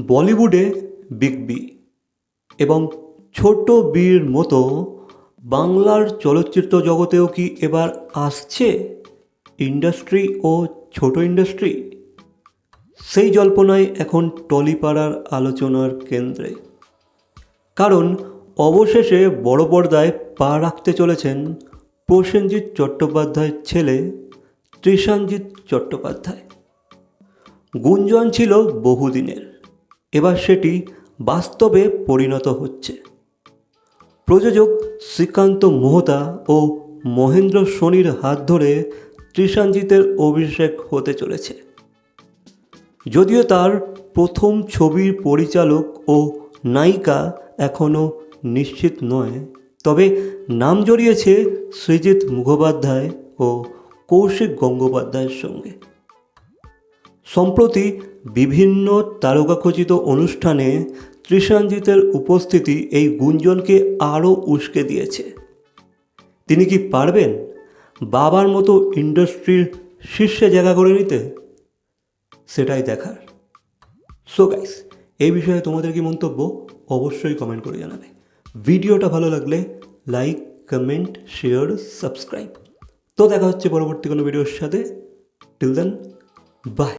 বলিউডে big B এবং ছোট বির মতো বাংলার চলচ্চিত্র জগতেও কি এবার আসছে ইন্ডাস্ট্রি ও ছোট ইন্ডাস্ট্রি? সেই জল্পনায় এখন টলিপাড়ার আলোচনার কেন্দ্রে। কারণ অবশেষে বড় পর্দায় পা রাখতে চলেছেন প্রসেনজিৎ চট্টোপাধ্যায়ের ছেলে তৃষাঞ্জিৎ চট্টোপাধ্যায়। গুঞ্জন ছিল বহুদিনের। এবার সেটি বাস্তবে পরিণত হচ্ছে। প্রযোজক শ্রীকান্ত মোহতা ও মহেন্দ্র সোনির হাত ধরে তৃষাঞ্জিতের অভিষেক হতে চলেছে। যদিও তার প্রথম ছবির পরিচালক ও নায়িকা এখনও নিশ্চিত নয়, তবে নাম জড়িয়েছে সৃজিত মুখোপাধ্যায় ও কৌশিক গঙ্গোপাধ্যায়ের সঙ্গে। সম্প্রতি বিভিন্ন তারকাখচিত অনুষ্ঠানে তৃষাঞ্জিতের উপস্থিতি এই গুঞ্জনকে আরও উস্কে দিয়েছে। তিনি কি পারবেন বাবার মতো ইন্ডাস্ট্রির শীর্ষে জায়গা করে নিতে? সেটাই দেখার। সো গাইস এই বিষয়ে তোমাদের কি মন্তব্য? অবশ্যই কমেন্ট করে জানাবে। ভিডিওটা ভালো লাগলে লাইক কমেন্ট শেয়ার সাবস্ক্রাইব তো দেখা হচ্ছে পরবর্তী কোনো ভিডিওর সাথে। Till then by